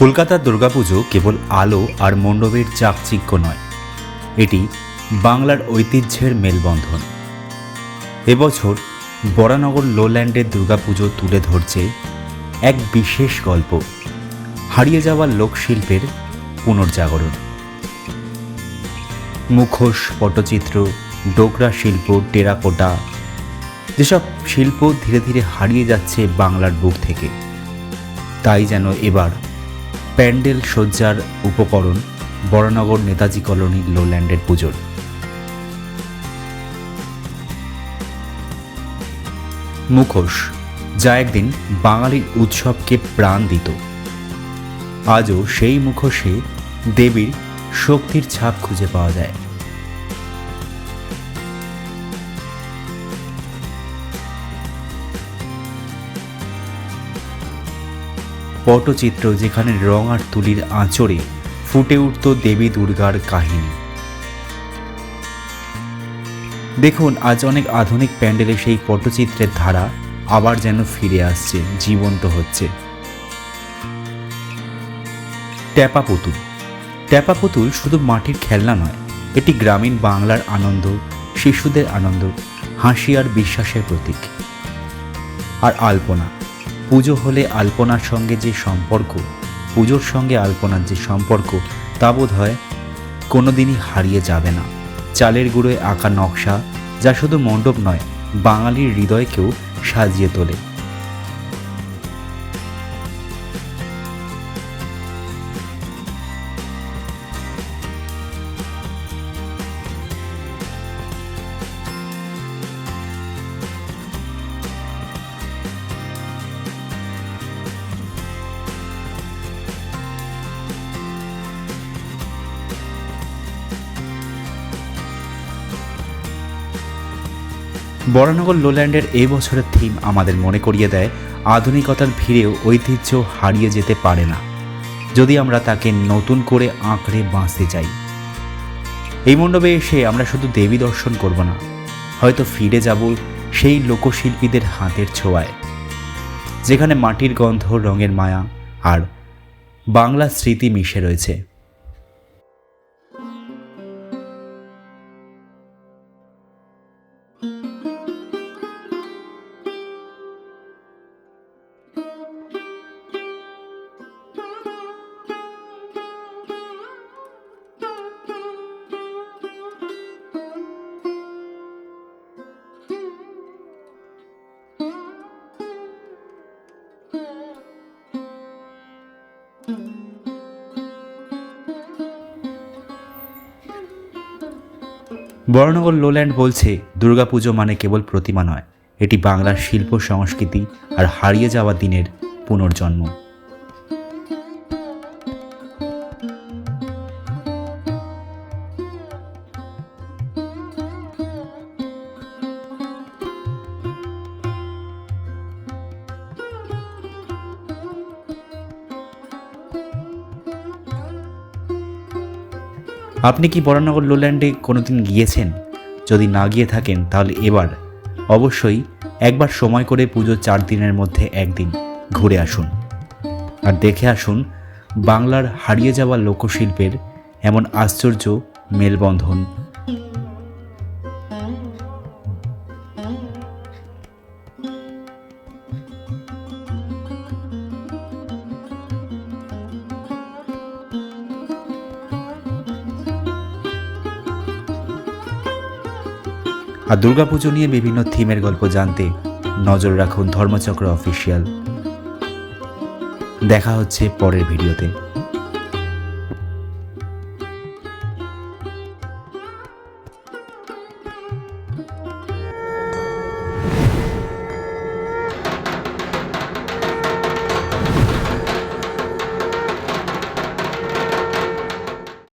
কলকাতার দুর্গাপুজো কেবল আলো আর মণ্ডপের চাকচিক্য নয়, এটি বাংলার ঐতিহ্যের মেলবন্ধন। এবছর বরানগর লোল্যান্ডের দুর্গাপুজো তুলে ধরছে এক বিশেষ গল্প, হারিয়ে যাওয়া লোকশিল্পের পুনর্জাগরণ। মুখোশ, পটচিত্র, ডোকরা শিল্প, টেরাকোটা, যেসব শিল্প ধীরে ধীরে হারিয়ে যাচ্ছে বাংলার বুক থেকে, তাই যেন এবার প্যান্ডেল সজ্জার উপকরণ বরানগর নেতাজি কলোনি লোল্যান্ডের পুজোর। মুখোশ, যা একদিন বাঙালির উৎসবকে প্রাণ দিত। আজও সেই মুখোশে দেবীর শক্তির ছাপ খুঁজে পাওয়া যায়। পটচিত্র যেখানে রং আর তুলির আঁচড়ে ফুটে উঠত দেবী দুর্গার কাহিনী। দেখুন, আজ অনেক আধুনিক প্যান্ডেলে সেই পটচিত্রের ধারা আবার যেন ফিরে আসছে, জীবন্ত হচ্ছে। ট্যাপা পুতুল ট্যাপা পুতুল শুধু মাটির খেলনা নয়, এটি গ্রামীণ বাংলার আনন্দ, শিশুদের আনন্দ, হাসি আর বিশ্বাসের প্রতীক। আর আলপনা। পুজো হলে আলপনার সঙ্গে যে সম্পর্ক, পুজোর সঙ্গে আলপনার যে সম্পর্ক, তা বোধ হয় কোনোদিনই হারিয়ে যাবে না। চালের গুঁড়োয় আঁকা নকশা, যা শুধু মণ্ডপ নয়, বাঙালির হৃদয়কেও সাজিয়ে তোলে। বরানগর লোল্যান্ডের এই বছরের থিম আমাদের মনে করিয়ে দেয়, আধুনিকতার ভিড়েও ঐতিহ্য হারিয়ে যেতে পারে না। যদি আমরা তাকে নতুন করে আঁকড়ে বাঁচতে চাই। এই মণ্ডপে এসে আমরা শুধু দেবী দর্শন করব না, হয়তো ফিরে যাব সেই লোকশিল্পীদের হাতের ছোঁয়ায়, যেখানে মাটির গন্ধ, রঙের মায়া আর বাংলা স্মৃতি মিশে রয়েছে। বরানগর লোল্যান্ড বলছে, দুর্গাপুজো মানে কেবল প্রতিমা নয়, এটি বাংলার শিল্প, সংস্কৃতি আর হারিয়ে যাওয়া দিনের পুনর্জন্ম। আপনি কি বরানগর লোল্যান্ডে কোনো দিন গিয়েছেন? যদি না গিয়ে থাকেন, তাহলে এবার। অবশ্যই একবার সময় করে পুজোর চার দিনের মধ্যে একদিন ঘুরে আসুন। আর দেখে আসুন, বাংলার হারিয়ে যাওয়া লোকশিল্পের এমন আশ্চর্য মেলবন্ধন। আর দুর্গাপুজো নিয়ে বিভিন্ন থিমের গল্প জানতে নজর রাখুন ধর্মচক্র অফিসিয়াল। দেখা হচ্ছে পরের ভিডিওতে।